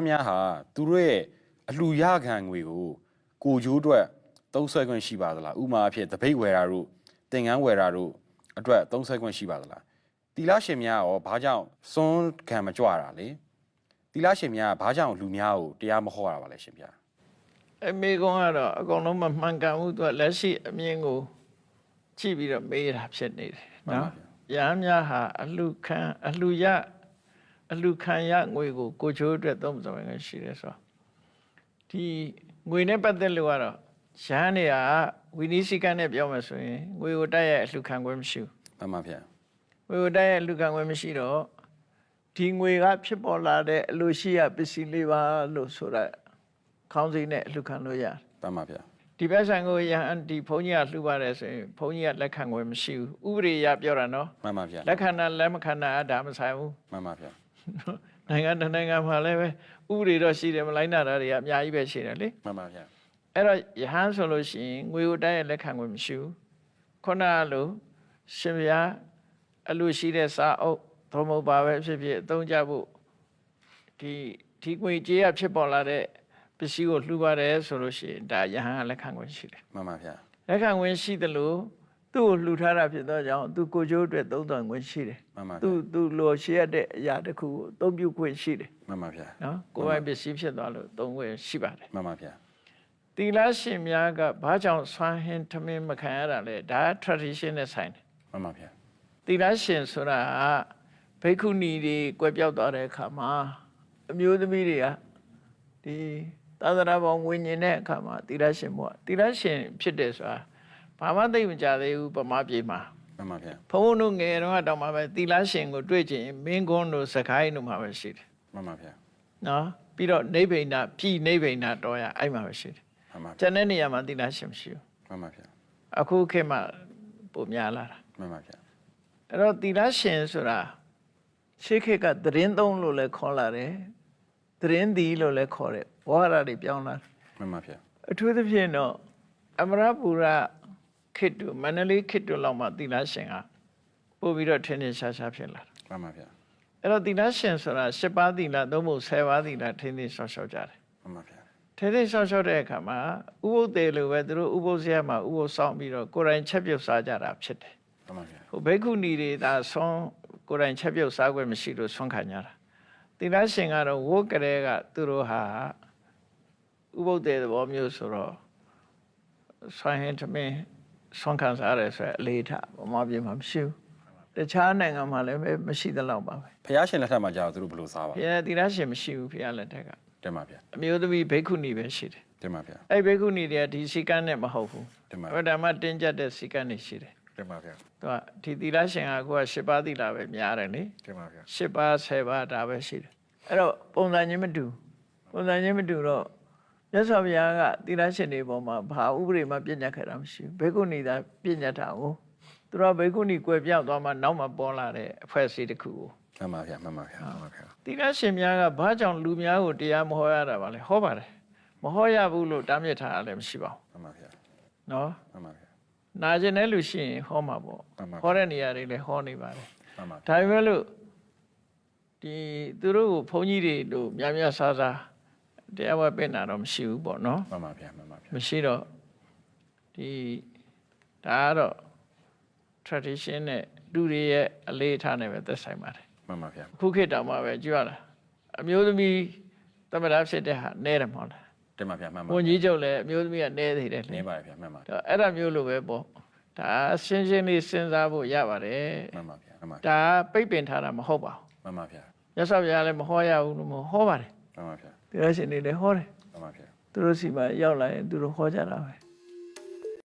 အများဟာသူတို့ရဲ့အလှရခံငွေကိုကိုကျိုးအတွက်သုံးဆွဲခွင့်ရှိပါသလားဥပမာအဖြစ်တပိတ်ဝယ်တာတို့သင်္ကန်းဝယ်တာတို့အတွက်သုံးဆွဲခွင့်ရှိပါသလားတီလာရှင်များရောဘာကြောင့်စွန်းခံမကြွတာလဲတီလာရှင်များကဘာကြောင့်လူများကိုတရားမဟောတာပါလဲရှင်ဗျာအမေကွန်ကတော့အကုန်လုံးမမှန်ကန်ဘူးသူကလက်ရှိအမြင်ကိုကြည့်ပြီးတော့မေးတာဖြစ်နေတယ်နော်ရဟန်းများဟာအလှခံအလှရ အလှခံရငွေကိုကိုချိုးအတွက်သုံးဆောင်ရရှိတယ်ဆိုတော့ဒီငွေနဲ့ပတ်သက်လို့ကတော့ရဟန်းတွေကဝီနီစီကန်နဲ့ပြောမယ်ဆိုရင်ငွေကိုတိုက်ရိုက်အလှခံခွင့်မရှိဘူးမှန်ပါဗျာငွေကိုတိုက်ရိုက်အလှခံခွင့်မရှိတော့ဒီငွေကဖြစ်ပေါ်လာတဲ့အလှရှိရပစ္စည်းလေးပါလို့ဆိုတာခေါင်းစဉ်နဲ့အလှခံလို့ရတယ်မှန်ပါဗျာဒီဘက်ဆိုင်ကိုရဟန်ဒီဘုန်းကြီးကလှူပါတယ်ဆိုရင်ဘုန်းကြီးကလက်ခံွယ်မရှိဘူးဥပဒေအရပြောတာနော်မှန်ပါဗျာလက်ခံတာလက်မခံတာအဒါမဆိုင်ဘူးမှန်ပါဗျာ နိုင်ငံတစ်နိုင်ငံမှာလည်းပဲဥပဒေတော့ရှိတယ်မလိုက်နာတာတွေကအများကြီးပဲရှိတယ်လေမှန်ပါဗျာအဲ့တော့ယဟန်ဆိုလို့ရှိရင်ငွေကိုတိုက်ရလက်ခံွယ်မရှိဘူးခုနကလိုရှင်ဗျာအလူရှိတဲ့စာအုပ်သို့မဟုတ်ပါပဲဖြစ်ဖြစ်အသုံးချဖို့ဒီဒီငွေကြေးရဖြစ်ပေါ်လာတဲ့ပစ္စည်းကိုလှူပါတယ်ဆိုလို့ရှိရင်ဒါယဟန်ကလက်ခံွယ်ရှိတယ်မှန်ပါဗျာလက်ခံဝင်ရှိတယ်လို့ သူ့ကိုလှူထားတာဖြစ်သောကြောင့်သူကိုကျိုးအတွက်သုံးတော်ဝင်ရှိတယ်မှန်ပါသူဗျာသူလိုရှိရတဲ့အရာတစ်ခုကိုအသုံးပြုခွင့်ရှိတယ်မှန်ပါဗျာနော်ကိုယ်ပိုင်ပစ္စည်းဖြစ်သွားလို့သုံးခွင့်ရှိပါတယ်မှန်ပါဗျာတီလာရှင်များကဘာကြောင့်ဆွမ်းဟင်းထမင်းမခံရတာလဲဒါက tradition နဲ့ဆိုင်တယ်မှန်ပါဗျာတီလာရှင်ဆိုတာကဘိက္ခုနီတွေကွယ်ပြောက်သွားတဲ့အခါမှာအမျိုးသမီးတွေကဒီသာသနာ့ဘောင်ဝင်ញင်တဲ့အခါမှာတီလာရှင်ဘုရားတီလာရှင်ဖြစ်တယ်ဆိုတာ ဘာမှသိမကြသေးဘူးဗမာပြည်မှာမှန်ပါဗျာဘုန်းဘုန်းတို့ငယ်တော့တောင်မှပဲသီလရှင်ကိုတွေ့ချင်ရင်မင်းကွန်းတို့စကိုင်းတို့မှာပဲရှိတယ်မှန်ပါဗျာနော်ပြီးတော့နိဗ္ဗိဏပြည်နိဗ္ဗိဏတော်ရအဲ့မှာပဲရှိတယ်မှန်ပါကျန်တဲ့နေရာမှာသီလရှင်မရှိဘူးမှန်ပါဗျာအခုခေတ်မှာပုံများလာတာမှန်ပါဗျာအဲ့တော့သီလရှင်ဆိုတာရှေးခေတ်ကသတင်းသုံးလို့လည်းခေါ်လာတယ်သတင်းဒီလို့လည်းခေါ်တယ်ဝါရတွေပြောင်းလာတယ်မှန်ပါဗျာအထူးသဖြင့်တော့အမရပူရ ခေတ်တို့မန္တလေးခေတ်တို့လောက်မှသီလရှင်ကပို့ပြီးတော့ထင်းထင်းရှားရှားဖြစ်လာတာမှန်ပါဗျာအဲ့တော့သီလရှင်ဆိုတာ၈ပါးသီလသုံးဖို့၁၀ပါးသီလထင်းထင်းရှော့ရှော့ကြတယ်မှန်ပါဗျာထင်းထင်းရှော့ရှော့တဲ့အခါမှာဥပုသ်တေလိုပဲသူတို့ဥပုသ်ဆရာမှာဥပုသ်ဆောင်ပြီးတော့ကိုယ်တိုင်ချက်ပြုတ်စားကြတာဖြစ်တယ်မှန်ပါဗျာဟိုဘိက္ခုနီတွေဒါဆွမ်းကိုယ်တိုင်ချက်ပြုတ်စားခွင့်မရှိလို့ဆွမ်းခံကြတာသီလရှင်ကတော့ဝုတ်ကလေးကသူတို့ဟာဥပုသ်တေသဘောမျိုးဆိုတော့ဆွမ်းဟင်းသမင်း ဆွမ်းခံစားရတယ်ဆိုရယ်အလေးထားဗမာပြည်မှာမရှိဘူးတခြားနိုင်ငံမှာလည်းပဲမရှိသလောက်ပါပဲဖះရှင်လက်ထက်မှာကြာတော့သူတို့ဘယ်လိုစားပါဘုရားသီလရှင်မရှိဘူးဘုရားလက်ထက်ကတင်ပါဗျာအမျိုးသမီးဘိက္ခုနီပဲရှိတယ်တင်ပါဗျာအဲ့ဘိက္ခုနီတွေကဒီစီကန်းနဲ့မဟုတ်ဘူးတင်ပါဘုရားမှာတင်းကျပ်တဲ့စီကန်းတွေရှိတယ်တင်ပါဗျာသူကဒီသီလရှင်ကအခုက၈ပါးသီလပဲများတယ်လေတင်ပါဗျာ၈ပါး၁၀ပါးဒါပဲရှိတယ်အဲ့တော့ပုံစံချင်းမတူပုံစံချင်းမတူတော့ မြတ်စွာဘုရားကသီလရှင်တွေပေါ်မှာဘာဥပဒေမှပြည့်ညတ်ခဲ့တာမရှိဘူးဘိက္ခုနီသာပြည့်ညတ်တာကိုသူတို့ကဘိက္ခုနီကွယ်ပြောက်သွားမှနောက်မှပေါ်လာတဲ့အဖွဲ့အစည်းတစ်ခုကိုမှန်ပါဗျာမှန်ပါဗျာမှန်ပါဗျာသီလရှင်များကဘာကြောင့်လူများကိုတရားမဟောရတာပါလဲဟောပါတယ်မဟောရဘူးလို့တားမြစ်ထားတာလည်းမရှိပါဘူးမှန်ပါဗျာနော်မှန်ပါဗျာနာကျင်တဲ့လူရှိရင်ဟောမှာပေါ့မှန်ပါဟောတဲ့နေရာတွေလည်းဟောနေပါတယ်မှန်ပါဒါပေမဲ့လို့ဒီသူတို့ကိုဘုန်းကြီးတွေတို့များများဆာဆာ တရားဝဲပြင်တာတော့မရှိဘူးပေါ့နော်မှန်ပါဗျာမှန်ပါဗျာမရှိတော့ဒီဒါကတော့ tradition နဲ့လူတွေရဲ့အလေးအထားနဲ့ပဲသက်ဆိုင်ပါတယ်မှန်ပါဗျာအခုခေတ်တောင်မှပဲကြွရတာအမျိုးသမီးသမ္မတဖြစ်တဲ့ဟာနဲတယ်မဟုတ်လားတင်ပါဗျာမှန်ပါဝန်ကြီးချုပ်လည်းအမျိုးသမီးကနဲသေးတယ်လေနေပါဗျာမှန်ပါဒါအဲ့ဒါမျိုးလိုပဲပေါ့ဒါရှင်းရှင်းလေးစဉ်းစားဖို့ရပါတယ်မှန်ပါဗျာမှန်ပါဒါပိတ်ပင်ထားတာမဟုတ်ပါဘူးမှန်ပါဗျာမြတ်စွာဘုရားလည်းမဟောရဘူးလို့မဟောပါတယ် မှန်ပါဗျာတရားရှင်တွေလည်းဟောတယ်မှန်ပါဗျာသူတို့စီမှာရောက်လာရင်သူတို့ဟောကြတာပဲ